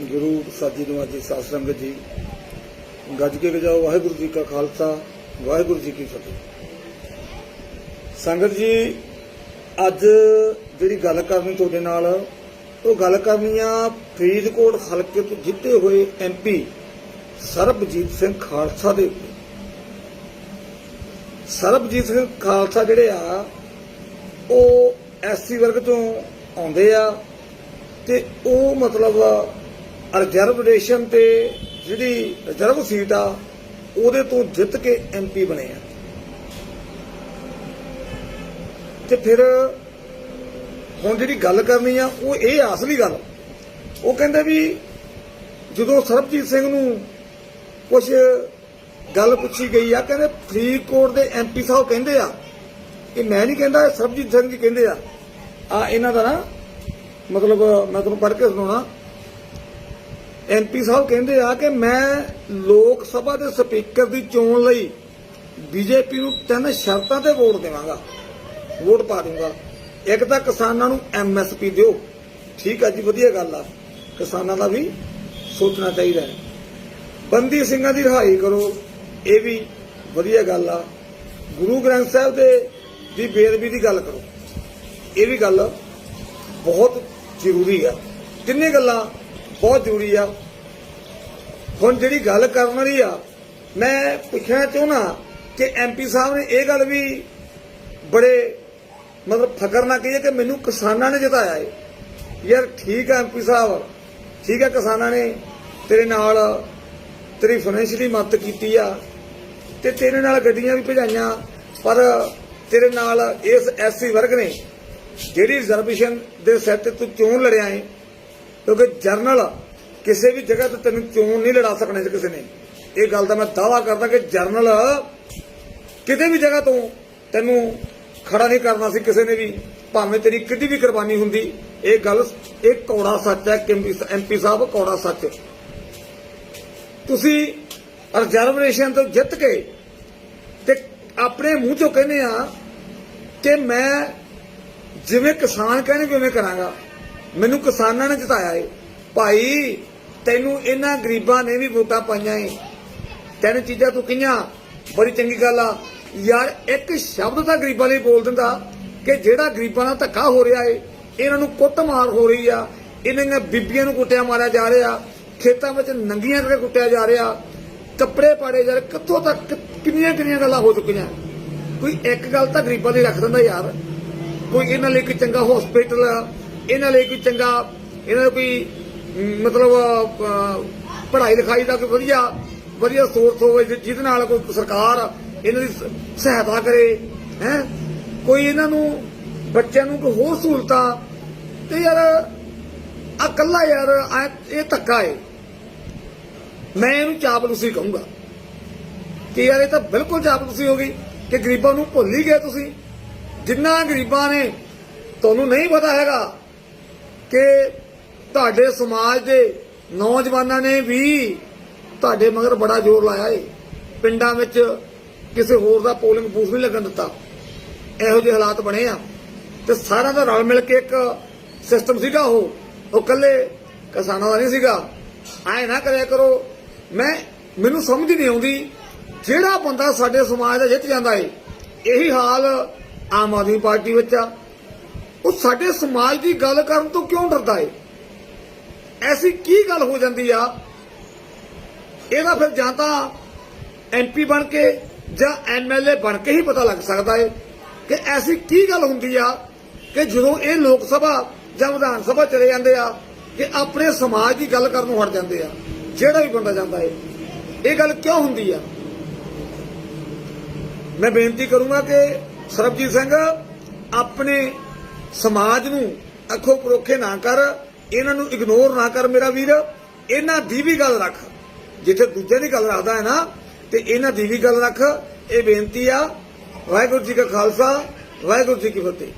ਗੁਰੂ ਸਾਜੀ ਨੂੰ ਸਾਧ ਸੰਗਤ ਜੀ ਗੱਜ ਕੇ ਵਜਾਓ। ਵਾਹਿਗੁਰੂ ਜੀ ਕਾ ਖਾਲਸਾ, ਵਾਹਿਗੁਰੂ ਜੀ ਕੀ ਫਤਿਹ। ਸੰਗਤ ਜੀ, ਅੱਜ ਜਿਹੜੀ ਗੱਲ ਕਰਨੀ ਤੁਹਾਡੇ ਨਾਲ, ਉਹ ਗੱਲ ਕਰਨੀ ਆ ਫਰੀਦਕੋਟ ਹਲਕੇ ਤੋਂ ਜਿੱਤੇ ਹੋਏ ਐਮਪੀ ਸਰਬਜੀਤ ਸਿੰਘ ਖਾਲਸਾ ਦੇ ਉੱਤੇ। ਸਰਬਜੀਤ ਸਿੰਘ ਖਾਲਸਾ ਜਿਹੜੇ ਆ, ਉਹ ਐਸਸੀ ਵਰਗ ਤੋਂ ਆਉਂਦੇ ਆ ਤੇ ਉਹ ਮਤਲਬ ਰਿਜ਼ਰਵੇਸ਼ਨ ਤੇ ਜਿਹੜੀ ਰਿਜ਼ਰਵ ਸੀਟ ਆ, ਉਹਦੇ ਤੋਂ ਜਿੱਤ ਕੇ ਐਮਪੀ ਬਣੇ ਆ। ਤੇ ਫਿਰ ਹੁਣ ਜਿਹੜੀ ਗੱਲ ਕਰਨੀ ਆ, ਉਹ ਇਹ ਆ ਅਸਲੀ ਗੱਲ। ਉਹ ਕਹਿੰਦੇ ਵੀ ਜਦੋਂ ਸਰਬਜੀਤ ਸਿੰਘ ਨੂੰ ਕੁਝ ਗੱਲ ਪੁੱਛੀ ਗਈ ਆ, ਕਹਿੰਦੇ ਫਰੀਦਕੋਟ ਦੇ ਐਮਪੀ ਸਾਹਿਬ ਕਹਿੰਦੇ ਆ ਇਹ ਮੈਂ ਨਹੀਂ ਕਹਿੰਦਾ, ਸਰਬਜੀਤ ਸਿੰਘ ਜੀ ਕਹਿੰਦੇ ਆ। ਆ, ਇਹਨਾਂ ਦਾ ਨਾ ਮਤਲਬ, ਮੈਂ ਤੁਹਾਨੂੰ ਪੜ੍ਹ ਕੇ ਸੁਣਾਉਣਾ। ਐਮਪੀ ਸਾਹਿਬ ਕਹਿੰਦੇ ਆ ਕਿ ਮੈਂ ਲੋਕ ਸਭਾ ਦੇ ਸਪੀਕਰ ਦੀ ਚੋਣ ਲਈ ਬੀਜੇਪੀ ਨੂੰ ਤਿੰਨ ਸ਼ਰਤਾਂ ਤੇ ਵੋਟ ਦੇਵਾਂਗਾ। ਵੋਟ ਪਾ ਦੂੰਗਾ ਇੱਕ ਤਾਂ ਕਿਸਾਨਾਂ ਨੂੰ ਐਮਐਸਪੀ ਦਿਓ। ਠੀਕ ਆ ਜੀ, ਵਧੀਆ ਗੱਲ ਆ। ਕਿਸਾਨਾਂ ਦਾ ਵੀ ਸੋਚਣਾ ਚਾਹੀਦਾ ਹੈ। ਬੰਦੀ ਸਿੰਘਾਂ ਦੀ ਰਿਹਾਈ ਕਰੋ। ਇਹ ਵੀ ਵਧੀਆ ਗੱਲ ਆ। ਗੁਰੂ ਗ੍ਰੰਥ ਸਾਹਿਬ ਦੇ ਦੀ ਬੇਦਬੀ ਦੀ ਗੱਲ ਕਰੋ। ਇਹ ਵੀ ਗੱਲ ਬਹੁਤ ਜ਼ਰੂਰੀ ਆ। ਤਿੰਨੇ ਗੱਲਾਂ ਬਹੁਤ ਜ਼ਰੂਰੀ ਆ। ਹੁਣ ਜਿਹੜੀ ਗੱਲ ਕਰਨ ਵਾਲੀ ਆ, ਮੈਂ ਪੁੱਛਣਾ ਚਾਹੁੰਦਾ ਕਿ ਐਮਪੀ ਸਾਹਿਬ ਨੇ ਇਹ ਗੱਲ ਵੀ ਬੜੇ ਮਤਲਬ ਫਕਰ ਨਾਲ ਕਹੀਏ ਕਿ ਮੈਨੂੰ ਕਿਸਾਨਾਂ ਨੇ ਜਿਤਾਇਆ ਏ। ਯਾਰ ਠੀਕ ਆ ਐਮਪੀ ਸਾਹਿਬ, ਠੀਕ ਆ ਕਿਸਾਨਾਂ ਨੇ, ਤੇਰੇ ਨਾਲ ਤੇਰੀ ਫਾਈਨੈਂਸ਼ੀਅਲੀ ਮਦਦ ਕੀਤੀ ਆ ਤੇ ਤੇਰੇ ਨਾਲ ਗੱਡੀਆਂ ਵੀ ਭਜਾਈਆਂ, ਪਰ ਤੇਰੇ ਨਾਲ ਇਸ ਐਸਸੀ ਵਰਗ ਨੇ ਜਿਹੜੀ ਰਿਜ਼ਰਵੇਸ਼ਨ ਦੇ ਸੈੱਟ ਤੂੰ ਚੋਣ ਲੜਿਆ ਏ? ਕਿਉਂਕਿ ਜਰਨਲ ਕਿਸੇ ਵੀ ਜਗ੍ਹਾ ਤੇ ਤੈਨੂੰ ਚੋਣ ਨਹੀਂ ਲੜਾ ਸਕਣੇ ਸੀ ਕਿਸੇ ਨੇ। ਇਹ ਗੱਲ ਦਾ ਮੈਂ ਦਾਵਾ ਕਰਦਾ ਕਿ ਜਰਨਲ ਕਿਤੇ ਵੀ ਜਗ੍ਹਾ ਤੋਂ ਤੈਨੂੰ ਖੜਾ ਨਹੀਂ ਕਰਨਾ ਸੀ ਕਿਸੇ ਨੇ ਵੀ, ਭਾਵੇਂ ਤੇਰੀ ਕਿੱਡੀ ਵੀ ਕੁਰਬਾਨੀ ਹੁੰਦੀ। ਇਹ ਗੱਲ, ਇਹ ਕੌੜਾ ਸੱਚ ਹੈ ਕਿ ਐਮਪੀ ਸਾਹਿਬ, ਕੌੜਾ ਸੱਚ। ਤੁਸੀਂ ਰਿਜ਼ਰਵੇਸ਼ਨ ਤੋਂ ਜਿੱਤ ਕੇ ਤੇ ਆਪਣੇ ਮੂੰਹ ਚੋਂ ਕਹਿੰਦੇ ਆ ਕਿ ਮੈਂ ਜਿਵੇਂ ਕਿਸਾਨ ਕਹਿਣਗੇ ਉਵੇਂ ਕਰਾਂਗਾ। ਮੈਨੂੰ ਕਿਸਾਨਾਂ ਨੇ ਜਿਤਾਇਆ ਏ। ਭਾਈ, ਤੈਨੂੰ ਇਹਨਾਂ ਗਰੀਬਾਂ ਨੇ ਵੀ ਵੋਟਾਂ ਪਾਈਆਂ ਏ। ਤੈਨੂੰ ਚੀਜ਼ਾਂ ਤੂੰ ਕਹੀਆਂ, ਬੜੀ ਚੰਗੀ ਗੱਲ ਆ। ਯਾਰ, ਇੱਕ ਸ਼ਬਦ ਤਾਂ ਗਰੀਬਾਂ ਲਈ ਬੋਲ ਦਿੰਦਾ ਕਿ ਜਿਹੜਾ ਗਰੀਬਾਂ ਨਾਲ ਧੱਕਾ ਹੋ ਰਿਹਾ ਏ, ਇਹਨਾਂ ਨੂੰ ਕੁੱਟਮਾਰ ਹੋ ਰਹੀ ਆ। ਇਹਨਾਂ ਦੀਆਂ ਬੀਬੀਆਂ ਨੂੰ ਕੁੱਟਿਆ ਮਾਰਿਆ ਜਾ ਰਿਹਾ। ਖੇਤਾਂ ਵਿੱਚ ਨੰਗੀਆਂ ਕਰਕੇ ਕੁੱਟਿਆ ਜਾ ਰਿਹਾ। ਕੱਪੜੇ ਪਾੜੇ ਜਾ ਰਹੇ। ਕਿੱਥੋਂ ਤੱਕ ਕਿੰਨੀਆਂ ਕਿੰਨੀਆਂ ਗੱਲਾਂ ਹੋ ਚੁੱਕੀਆਂ। ਕੋਈ ਇੱਕ ਗੱਲ ਤਾਂ ਗਰੀਬਾਂ ਦੀ ਰੱਖ ਦਿੰਦਾ ਯਾਰ। ਕੋਈ ਇਹਨਾਂ ਲਈ ਇੱਕ ਚੰਗਾ ਹਸਪੀਟਲ ਇਹਨਾਂ ਲਈ ਕੋਈ ਚੰਗਾ, ਇਹਨਾਂ ਨੂੰ ਕੋਈ, ਮਤਲਬ ਪੜ੍ਹਾਈ ਲਿਖਾਈ ਦਾ ਕੋਈ ਵਧੀਆ ਵਧੀਆ ਸੋਰਸ ਹੋਵੇ ਜਿਹਦੇ ਨਾਲ ਕੋਈ ਸਰਕਾਰ ਇਹਨਾਂ ਦੀ ਸਹਾਇਤਾ ਕਰੇ, ਹੈ? ਕੋਈ ਇਹਨਾਂ ਨੂੰ, ਬੱਚਿਆਂ ਨੂੰ ਕੋਈ ਹੋਰ ਸਹੂਲਤਾਂ, ਤੇ ਯਾਰ ਆ ਕੱਲਾ ਯਾਰ, ਆਹ, ਇਹ ਧੱਕਾ ਏ। ਮੈਂ ਇਹਨੂੰ ਚਾਪਲੂਸੀ ਕਹੂੰਗਾ ਕਿ ਯਾਰ ਇਹ ਤਾਂ ਬਿਲਕੁਲ ਚਾਪਲੂਸੀ ਹੋ ਗਈ ਕਿ ਗਰੀਬਾਂ ਨੂੰ ਭੁੱਲ ਹੀ ਗਏ ਤੁਸੀਂ। ਜਿੰਨਾ ਗਰੀਬਾਂ ਨੇ, ਤੁਹਾਨੂੰ ਨਹੀਂ ਪਤਾ ਹੈਗਾ ਕਿ ਤੁਹਾਡੇ ਸਮਾਜ ਦੇ ਨੌਜਵਾਨਾਂ ਨੇ ਵੀ ਤੁਹਾਡੇ ਮਗਰ ਬੜਾ ਜ਼ੋਰ ਲਾਇਆ ਏ। ਪਿੰਡਾਂ ਵਿੱਚ ਕਿਸੇ ਹੋਰ ਦਾ ਪੋਲਿੰਗ ਬੂਥ ਨਹੀਂ ਲੱਗਣ ਦਿੱਤਾ। ਇਹੋ ਜਿਹੇ ਹਾਲਾਤ ਬਣੇ ਆ। ਤੇ ਸਾਰਿਆਂ ਦਾ ਰਲ ਮਿਲ ਕੇ ਇੱਕ ਸਿਸਟਮ ਸੀਗਾ ਉਹ। ਉਹ ਕੱਲੇ ਕਿਸਾਨਾਂ ਦਾ ਨਹੀਂ ਸੀਗਾ। ਐ ਨਾ ਕਰਿਆ ਕਰੋ। ਮੈਂ, ਮੈਨੂੰ ਸਮਝ ਨਹੀਂ ਆਉਂਦੀ ਜਿਹੜਾ ਬੰਦਾ ਸਾਡੇ ਸਮਾਜ ਦਾ ਜਿੱਤ ਜਾਂਦਾ ਏ, ਇਹੀ ਹਾਲ ਆਮ ਆਦਮੀ ਪਾਰਟੀ ਵਿੱਚ ਆ। ਉਹ ਸਾਡੇ ਸਮਾਜ ਦੀ ਗੱਲ ਕਰਨ ਤੋਂ ਕਿਉਂ ਡਰਦਾ ਏ? ਐਸੀ ਕੀ ਗੱਲ ਹੋ ਜਾਂਦੀ ਆ? ਇਹਦਾ ਫਿਰ ਜਾਂ ਤਾਂ ਐਮਪੀ ਬਣ ਕੇ ਜਾਂ ਐਮਐਲਏ ਬਣ ਕੇ ਹੀ ਪਤਾ ਲੱਗ ਸਕਦਾ ਏ ਕਿ ਐਸੀ ਕੀ ਗੱਲ ਹੁੰਦੀ ਆ ਕਿ ਜਦੋਂ ਇਹ ਲੋਕ ਸਭਾ ਜਾਂ ਵਿਧਾਨ ਸਭਾ ਚਲੇ ਜਾਂਦੇ ਆ ਕਿ ਆਪਣੇ ਸਮਾਜ ਦੀ ਗੱਲ ਕਰਨ ਨੂੰ ਹਟ ਜਾਂਦੇ ਆ, ਜਿਹੜਾ ਵੀ ਬੰਦਾ ਜਾਂਦਾ ਏ, ਇਹ ਗੱਲ ਕਿਉਂ ਹੁੰਦੀ ਆ? ਮੈਂ ਬੇਨਤੀ ਕਰੂੰਗਾ ਕਿ ਸਰਬਜੀਤ ਸਿੰਘ, ਆਪਣੇ ਸਮਾਜ ਨੂੰ ਅੱਖੋਂ ਪਰੋਖੇ ਨਾ ਕਰ, ਇਹਨਾਂ ਨੂੰ ਇਗਨੋਰ ਨਾ ਕਰ ਮੇਰਾ ਵੀਰ। ਇਹਨਾਂ ਦੀ ਵੀ ਗੱਲ ਰੱਖ। ਜਿੱਥੇ ਦੂਜੇ ਦੀ ਗੱਲ ਰੱਖਦਾ ਹੈ ਨਾ, ਤੇ ਇਹਨਾਂ ਦੀ ਵੀ ਗੱਲ ਰੱਖ। ਇਹ ਬੇਨਤੀ ਆ, ਵਾਹਿਗੁਰੂ ਜੀ ਕਾ ਖਾਲਸਾ, ਵਾਹਿਗੁਰੂ ਜੀ ਕੀ ਫਤਿਹ।